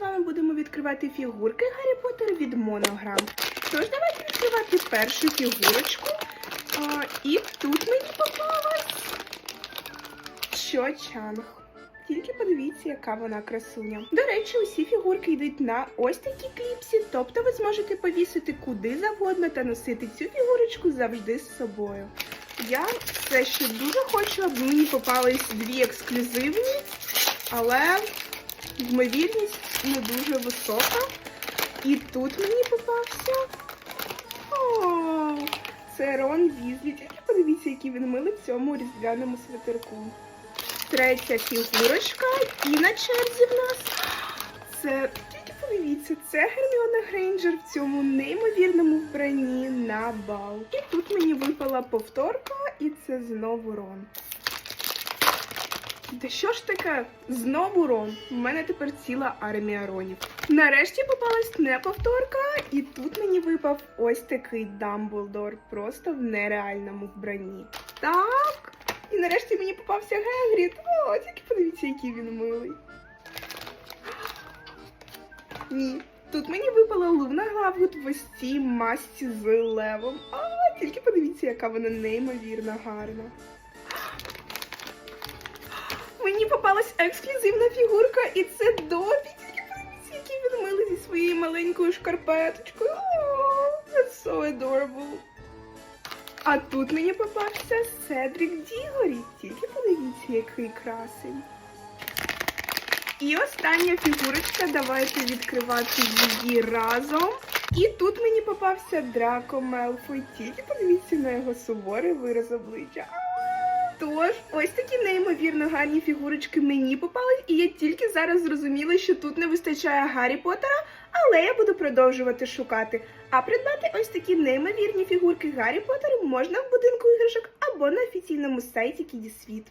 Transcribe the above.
вами будемо відкривати фігурки Гаррі Поттер від Монограм. Тож давайте відкривати першу фігурочку. А, і тут мені попалась Чо Чанг. Тільки подивіться, яка вона красуня. До речі, усі фігурки йдуть на ось такі кліпсі, тобто ви зможете повісити куди завгодно та носити цю фігурочку завжди з собою. Я все ще дуже хочу, аби мені попались дві ексклюзивні, але ймовірність не дуже висока. І тут мені попався. О, це Рон Візлі. Тільки подивіться, який він милий в цьому різдвяному свитерку. Третя фігурочка і на черзі в нас. Це тільки подивіться, це Герміона Грейнджер в цьому неймовірному вбранні на бал. І тут мені випала повторка, і це знову Рон. Та що ж таке? Знову Рон. У мене тепер ціла армія Ронів. Нарешті попалась не повторка, і тут мені випав ось такий Дамблдор, просто в нереальному вбранні. Так. І нарешті мені попався Гегріт. О, тільки подивіться, який він милий. Ні. Тут мені випала Луна Гавгут в ось цій масці з левом. А, тільки подивіться, яка вона неймовірно гарна. Мені попалась ексклюзивна фігурка, і це Добі. Він милий зі своєю маленькою шкарпеточкою. That's so adorable. А тут мені попався Седрік Дігорі. Тільки подивіться, який красень. І остання фігурочка, давайте відкривати її разом. І тут мені попався Драко Мелфой. Тільки подивіться на його суворий вираз обличчя. Тож, ось такі неймовірно гарні фігурочки мені попали, і я тільки зараз зрозуміла, що тут не вистачає Гаррі Поттера, але я буду продовжувати шукати. А придбати ось такі неймовірні фігурки Гаррі Поттера можна в будинку іграшок або на офіційному сайті Кідісвіт.